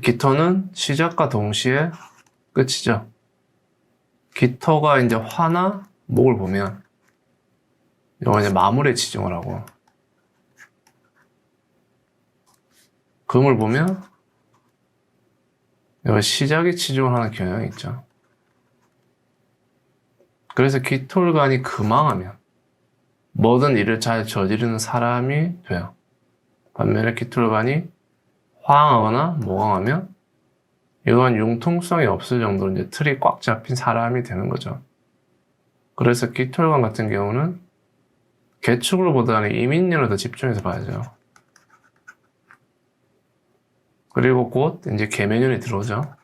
기토는 시작과 동시에 끝이죠. 기토가 이제 화나 목을 보면 이거 이제 마무리에 지정을 하고 금을 보면 이거 시작에 지정을 하는 경향이 있죠. 그래서 기토일간이 금왕하면 모든 일을 잘 저지르는 사람이 돼요. 반면에 기토일간이 화항하거나 모강하면 이건 융통성이 없을 정도로 이제 틀이 꽉 잡힌 사람이 되는 거죠. 그래서 기토일관 같은 경우는 개축으로 보다는 이민년을 더 집중해서 봐야죠. 그리고 곧 이제 개매년이 들어오죠.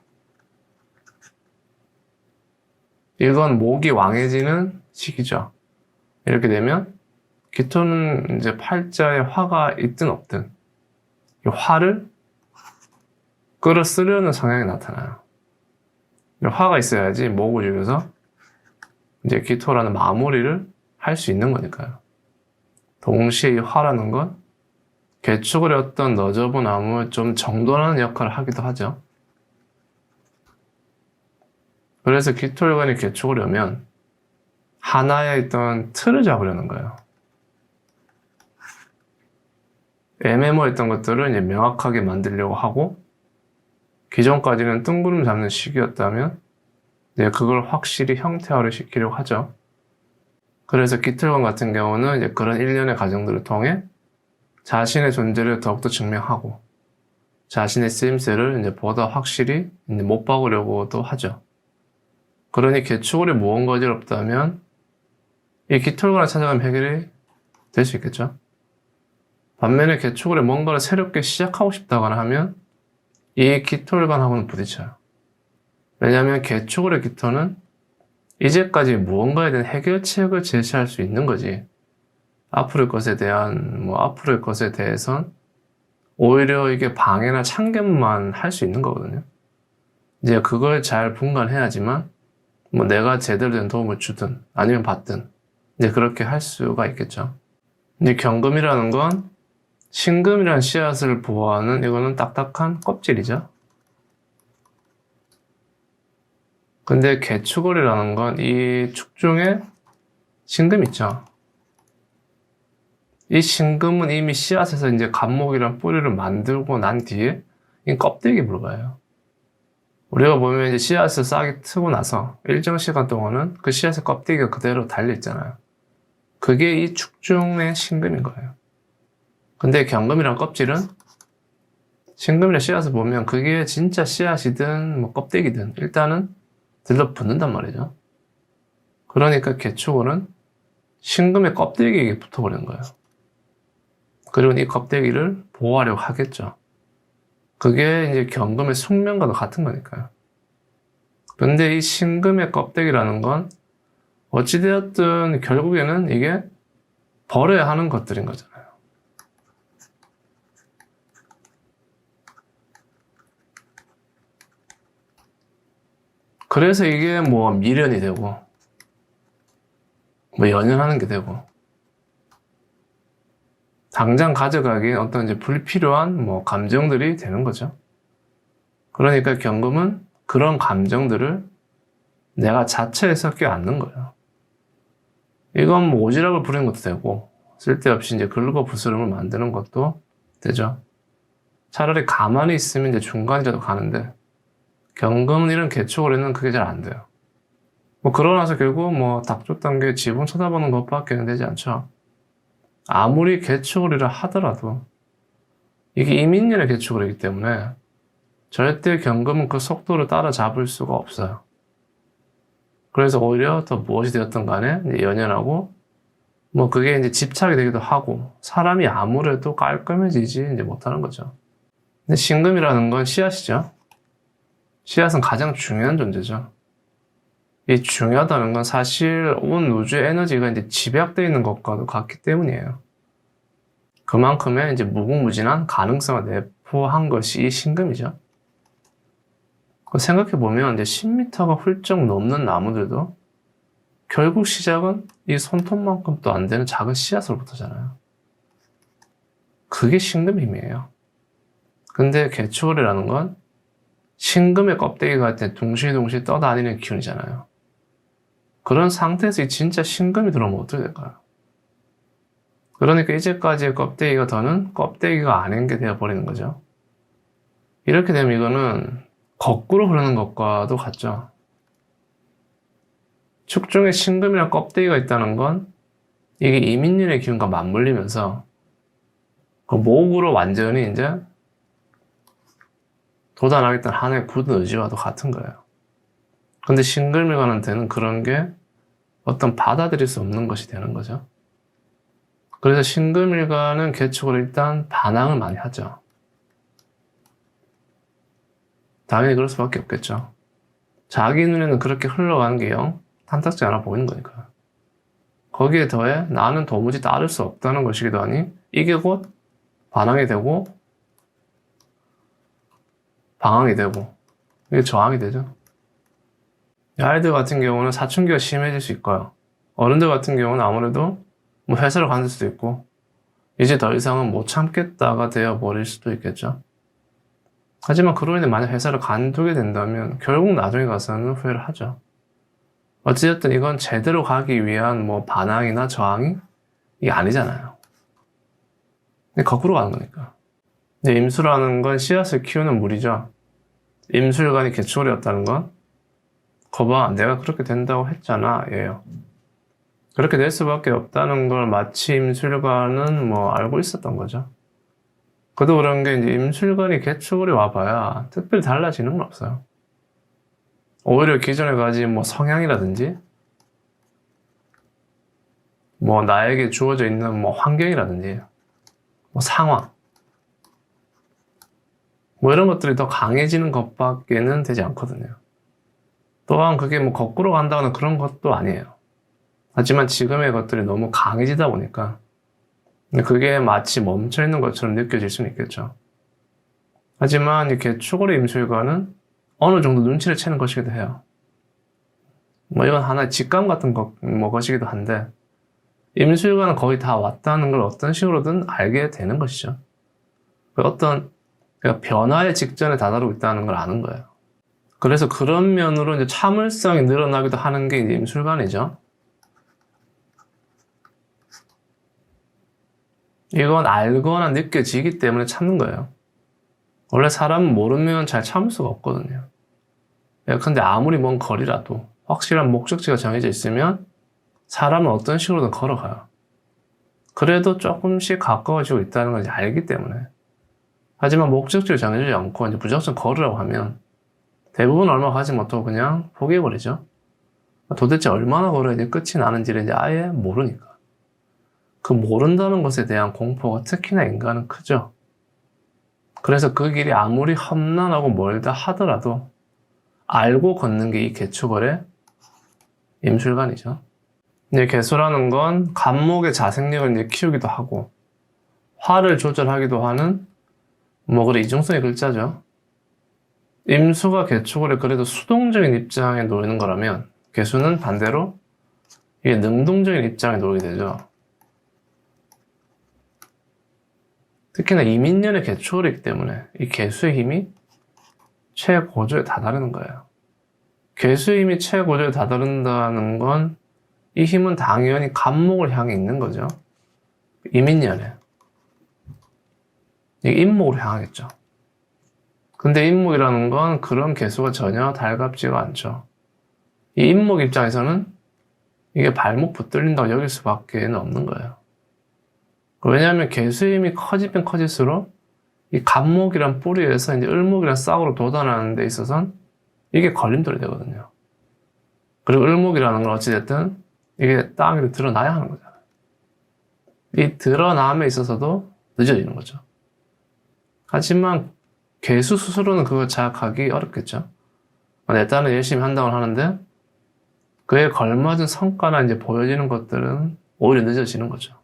이건 목이 왕해지는 시기죠. 이렇게 되면 기토는 이제 팔자에 화가 있든 없든 이 화를 끌어쓰려는 성향이 나타나요. 이 화가 있어야지 목을 죽여서 이제 기토라는 마무리를 할 수 있는 거니까요. 동시에 이 화라는 건 개축을 어떤 너저분 나무를 좀 정돈하는 역할을 하기도 하죠. 그래서 기토일관이 개축을 하면 하나의 있던 틀을 잡으려는 거예요. 애매모했던 것들을 이제 명확하게 만들려고 하고 기존까지는 뜬구름 잡는 시기였다면 이제 그걸 확실히 형태화를 시키려고 하죠. 그래서 기틀관 같은 경우는 이제 그런 일련의 과정들을 통해 자신의 존재를 더욱더 증명하고 자신의 쓰임새를 이제 보다 확실히 이제 못 박으려고도 하죠. 그러니 개축월에 무언가 어지럽다면 이 깃털관을 찾아가면 해결이 될 수 있겠죠. 반면에 개축월에 뭔가를 새롭게 시작하고 싶다거나 하면 이 깃털관하고는 부딪혀요. 왜냐하면 개축월의 깃털은 이제까지 무언가에 대한 해결책을 제시할 수 있는 거지. 앞으로의 것에 대한, 뭐, 앞으로의 것에 대해선 오히려 이게 방해나 참견만 할 수 있는 거거든요. 이제 그걸 잘 분간해야지만, 뭐, 내가 제대로 된 도움을 주든, 아니면 받든, 이제 그렇게 할 수가 있겠죠. 이제 경금이라는 건, 신금이라는 씨앗을 보호하는 이거는 딱딱한 껍질이죠. 근데 개축월이라는 건 이 축중에 신금 있죠. 이 신금은 이미 씨앗에서 이제 감목이란 뿌리를 만들고 난 뒤에 이 껍데기 불과해요. 우리가 보면 이제 씨앗을 싹이 트고 나서 일정 시간 동안은 그 씨앗의 껍데기가 그대로 달려 있잖아요. 그게 이 축중의 신금인 거예요. 근데 경금이란 껍질은 신금이란 씨앗을 보면 그게 진짜 씨앗이든 뭐 껍데기든 일단은 들러붙는단 말이죠. 그러니까 개축월은 신금의 껍데기에 붙어버리는 거예요. 그리고 이 껍데기를 보호하려고 하겠죠. 그게 이제 경금의 숙명과도 같은 거니까요. 근데 이 신금의 껍데기라는 건 어찌되었든 결국에는 이게 버려야 하는 것들인 거잖아요. 그래서 이게 뭐 미련이 되고, 뭐 연연하는 게 되고, 당장 가져가기엔 어떤 이제 불필요한 뭐 감정들이 되는 거죠. 그러니까 경금은 그런 감정들을 내가 자체에 섞여 앉는 거예요. 이건 뭐 오지랖을 부리는 것도 되고, 쓸데없이 이제 긁어 부스럼을 만드는 것도 되죠. 차라리 가만히 있으면 이제 중간이라도 가는데, 경금은 이런 개축을에는 그게 잘 안 돼요. 뭐 그러고 나서 결국 뭐 닥조 단계 지분 쳐다보는 것밖에 되지 않죠. 아무리 개축을이라 하더라도 이게 이민년의 개축을이기 때문에 절대 경금은 그 속도를 따라잡을 수가 없어요. 그래서 오히려 더 무엇이 되었든 간에 연연하고 뭐 그게 이제 집착이 되기도 하고 사람이 아무래도 깔끔해지지 이제 못하는 거죠. 근데 신금이라는 건 씨앗이죠. 씨앗은 가장 중요한 존재죠. 이 중요하다는 건 사실 온 우주의 에너지가 이제 집약되어 있는 것과도 같기 때문이에요. 그만큼의 이제 무궁무진한 가능성을 내포한 것이 이 신금이죠. 생각해 보면 이제 10m가 훌쩍 넘는 나무들도 결국 시작은 이 손톱만큼도 안 되는 작은 씨앗으로부터잖아요. 그게 신금 힘이에요. 근데 개축월이라는 건 신금의 껍데기 같은 둥실둥실 떠다니는 기운이잖아요. 그런 상태에서 이 진짜 신금이 들어오면 어떻게 될까요? 그러니까 이제까지의 껍데기가 더는 껍데기가 아닌 게 되어버리는 거죠. 이렇게 되면 이거는 거꾸로 흐르는 것과도 같죠. 축중에 신금이나 껍데기가 있다는 건 이게 이민년의 기운과 맞물리면서 그 목으로 완전히 이제 도달하겠다는 하나의 굳은 의지와도 같은 거예요. 근데 되는 그런 게 어떤 받아들일 수 없는 것이 되는 거죠. 그래서 신금일가는 개축으로 일단 반항을 많이 하죠. 당연히 그럴 수밖에 없겠죠. 자기 눈에는 그렇게 흘러가는 게 영 탐탁지 않아 보이는 거니까. 거기에 더해 나는 도무지 따를 수 없다는 것이기도 하니 이게 곧 반항이 되고 방황이 되고 이게 저항이 되죠. 아이들 같은 경우는 사춘기가 심해질 수 있고요. 어른들 같은 경우는 아무래도 뭐 회사를 관둘 수도 있고 이제 더 이상은 못 참겠다가 되어 버릴 수도 있겠죠. 하지만 그로 인해 만약 회사를 관두게 된다면 결국 나중에 가서는 후회를 하죠. 어찌됐든 이건 제대로 가기 위한 뭐 반항이나 저항이 아니잖아요. 근데 거꾸로 가는 거니까. 근데 임수라는 건 씨앗을 키우는 물이죠. 임술관이 개초리였다는 건 거봐 내가 그렇게 된다고 했잖아 예요. 그렇게 될 수밖에 없다는 걸 마치 임술관은 뭐 알고 있었던 거죠. 그도 그런 게 이제 임술관이 개축을 와봐야 특별히 달라지는 건 없어요. 오히려 기존에 가진 뭐 성향이라든지 뭐 나에게 주어져 있는 뭐 환경이라든지 뭐 상황 뭐 이런 것들이 더 강해지는 것밖에는 되지 않거든요. 또한 그게 뭐 거꾸로 간다거나 그런 것도 아니에요. 하지만 지금의 것들이 너무 강해지다 보니까 그게 마치 멈춰 있는 것처럼 느껴질 수는 있겠죠. 하지만 이렇게 추골의 임술과는 어느 정도 눈치를 채는 것이기도 해요. 뭐 이건 하나의 직감 같은 것, 뭐 것이기도 한데 임술과는 거의 다 왔다는 걸 어떤 식으로든 알게 되는 것이죠. 그 어떤 그러니까 변화의 직전에 다다르고 있다는 걸 아는 거예요. 그래서 그런 면으로 이제 참을성이 늘어나기도 하는 게 임술관이죠. 이건 알거나 느껴지기 때문에 참는 거예요. 원래 사람은 모르면 잘 참을 수가 없거든요. 근데 아무리 먼 거리라도 확실한 목적지가 정해져 있으면 사람은 어떤 식으로든 걸어가요. 그래도 조금씩 가까워지고 있다는 걸 알기 때문에. 하지만 목적지를 정해주지 않고 이제 무작정 걸으라고 하면 대부분 얼마 가지 못하고 그냥 포기해버리죠. 도대체 얼마나 걸어야 지 끝이 나는지를 이제 아예 모르니까. 그 모른다는 것에 대한 공포가 특히나 인간은 크죠. 그래서 그 길이 아무리 험난하고 멀다 하더라도 알고 걷는 게 이 개축월의 임술관이죠. 이제 개수라는 건 감목의 자생력을 이제 키우기도 하고 화를 조절하기도 하는 뭐 그래 이중성의 글자죠. 임수가 개축을 그래도 수동적인 입장에 놓이는 거라면 개수는 반대로 이게 능동적인 입장에 놓이게 되죠. 특히나 이민년의 개축이기 때문에 이 개수의 힘이 최고조에 다다르는 거예요. 개수의 힘이 최고조에 다다른다는 건 이 힘은 당연히 간목을 향해 있는 거죠. 이민년에. 이 인목으로 향하겠죠. 근데 인목이라는 건 그런 개수가 전혀 달갑지가 않죠. 이 인목 입장에서는 이게 발목 붙들린다고 여길 수밖에 없는 거예요. 왜냐하면 개수의 힘이 커지면 커질수록 이 간목이란 뿌리에서 이제 을목이란 싹으로 돋아나는 데 있어서는 이게 걸림돌이 되거든요. 그리고 을목이라는 건 어찌됐든 이게 땅 위로 드러나야 하는 거잖아요. 이 드러남에 있어서도 늦어지는 거죠. 하지만 개수 스스로는 그걸 자각하기 어렵겠죠. 내 딸은 열심히 한다고 하는데 그에 걸맞은 성과나 이제 보여지는 것들은 오히려 늦어지는 거죠.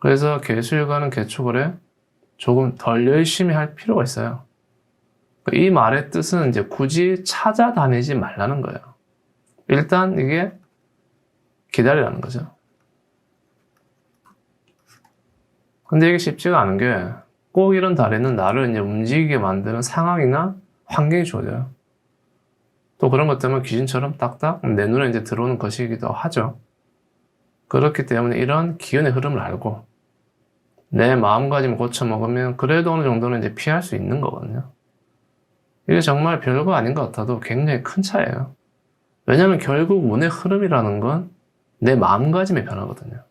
그래서 개수일과는 개축을해 조금 덜 열심히 할 필요가 있어요. 이 말의 뜻은 이제 굳이 찾아다니지 말라는 거예요. 일단 이게 기다리라는 거죠. 근데 이게 쉽지가 않은 게 꼭 이런 달에는 나를 이제 움직이게 만드는 상황이나 환경이 좋아져요. 또 그런 것 때문에 귀신처럼 딱딱 내 눈에 이제 들어오는 것이기도 하죠. 그렇기 때문에 이런 기운의 흐름을 알고 내 마음가짐을 고쳐 먹으면 그래도 어느 정도는 이제 피할 수 있는 거거든요. 이게 정말 별거 아닌 것 같아도 굉장히 큰 차이예요. 왜냐하면 결국 운의 흐름이라는 건 내 마음가짐의 변화거든요.